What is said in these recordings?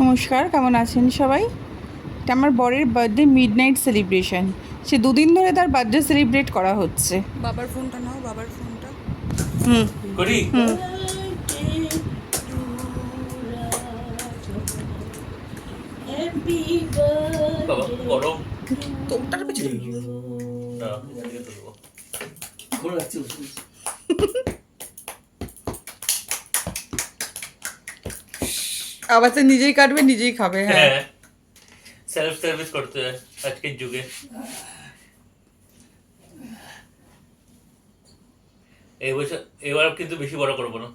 নমস্কার কেমন আছেন সবাই? এটা আমার বরের বার্থডে মিড নাইট সেলিব্রেশন সে দুদিন ধরে তার বার্থডে সেলিব্রেট করা হচ্ছে। বাবার ফোনটা নাও বাবার ফোনটা। হুম। করি? বাবা গরম। তো ওটার পেছনে। না এদিকে তো দেবো। আবার তো নিজেই কাটবে নিজেই খাবে হ্যাঁ হ্যাঁ সেলফ সার্ভিস করতে হয় আজকের যুগে এই বছর এবার কিন্তু বেশি বড় করবো না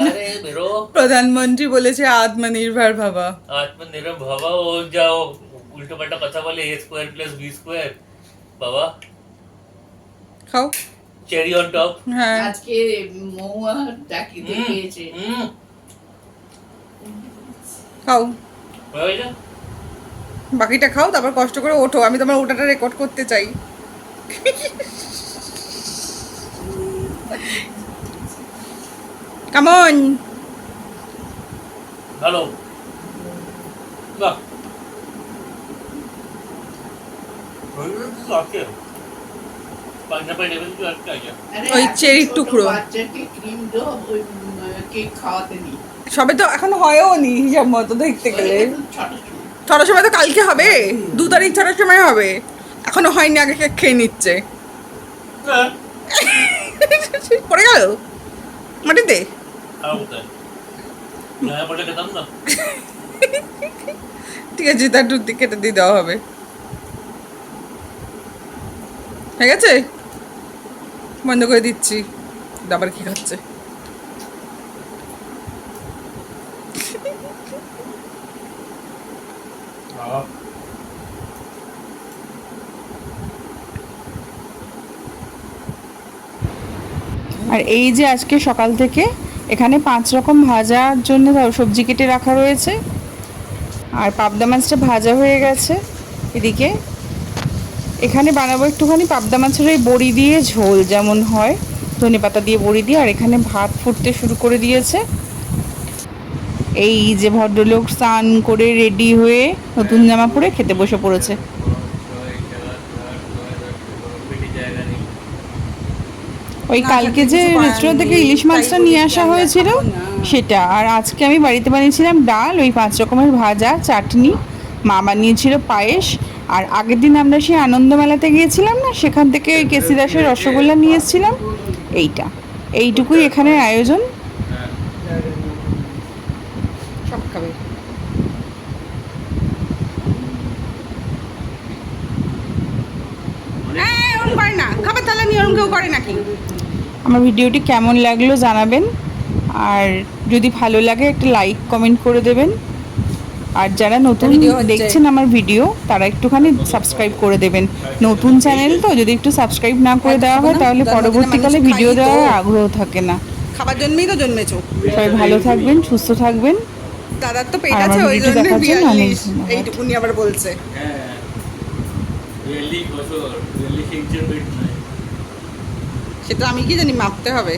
আরে বেরো প্রধানমন্ত্রী বলেছে আত্মনির্ভর ভাবা আত্মনির্ভর বাবা ও যাও উল্টো পাল্টা কথা বলে A square plus B square বাবা খাও চেরি অন টপ হ্যাঁ। আজকে মহুয়া ডাকি দেখিয়েছে। খাও। বাকিটা খাও তারপর কষ্ট করে ওঠো। আমি তোমার ওটাটা রেকর্ড করতে চাই। কেমন ভালো। বাহ আছে পাঞ্জাবে নেবেন কি একটা আছে আরে ওই এত চেরির টুকরো। বাচ্চাকে ক্রিম দো ওই কেক খাওয়াতে নি। সবে তো এখন হয়ও নি হিসাব মতো দেখতে গেলে। ছটার সময়। তো কালকে হবে। দু তারিখ ছটার সময় হবে। এখনও হয়নি আগে কেক খেয়ে নিচ্ছে। পড়ে গেল? মাটিতে ঠিক আছে তার দুধ কেটে দিয়ে দেওয়া হবে। ঠিক আছে বন্ধ করে দিচ্ছি। আবার কি খাচ্ছে? আর এই যে আজকে সকাল থেকে, এখানে পাঁচ রকম ভাজার জন্য সবজি কেটে রাখা রয়েছে। আর পাবদা মাছটা ভাজা হয়ে গেছে। এদিকে এখানে বানাবো একটুখানি পাবদা মাছের ওই বড়ি দিয়ে ঝোল যেমন হয়। ধনে পাতা দিয়ে বড়ি দিয়ে, আর এখানে ভাত ফুটতে শুরু করে দিয়েছে। এই যে ভদ্রলোক স্নান করে রেডি হয়ে নতুন জামা পরে খেতে বসে পড়েছে। ওই কালকে যে রেস্টুরেন্ট থেকে ইলিশ মাছটা নিয়ে আসা হয়েছিল, সেটা। আর আজকে আমি বাড়িতে বানিয়েছিলাম ডাল, ওই পাঁচ রকমের ভাজা, চাটনি, মা বানিয়েছিল পায়েস আর আগের দিন আমরা সেই আনন্দমেলাতে গিয়েছিলাম না সেখান থেকে ওই কেসি দাসের রসগোল্লা নিয়ে এসেছিলাম। এইটা। এইটুকুই এখানে আয়োজন। সব খাবে। করে না। খাবার তাহলে নিয়ে ওরম কেউ করে নাকি? আমার ভিডিওটি কেমন লাগল জানাবেন। আর যদি ভালো লাগে একটা লাইক কমেন্ট করে দেবেন। আর যারা নতুন দেখছেন আমার ভিডিও তারা একটুখানি সাবস্ক্রাইব করে দেবেন। নতুন চ্যানেল তো যদি একটু সাবস্ক্রাইব না করে দেওয়া হয় তাহলে পরবর্তীকালে ভিডিও দেওয়ার আগ্রহ থাকে না। খাবার জন্যই তো জন্মেছো। সবাই ভালো থাকবেন সুস্থ থাকবেন। দাদার তো পেট আছে ওই জন্য এইটুকুনি আবার বলছে। হ্যাঁ সেটা আমি কি জানি মাপতে হবে।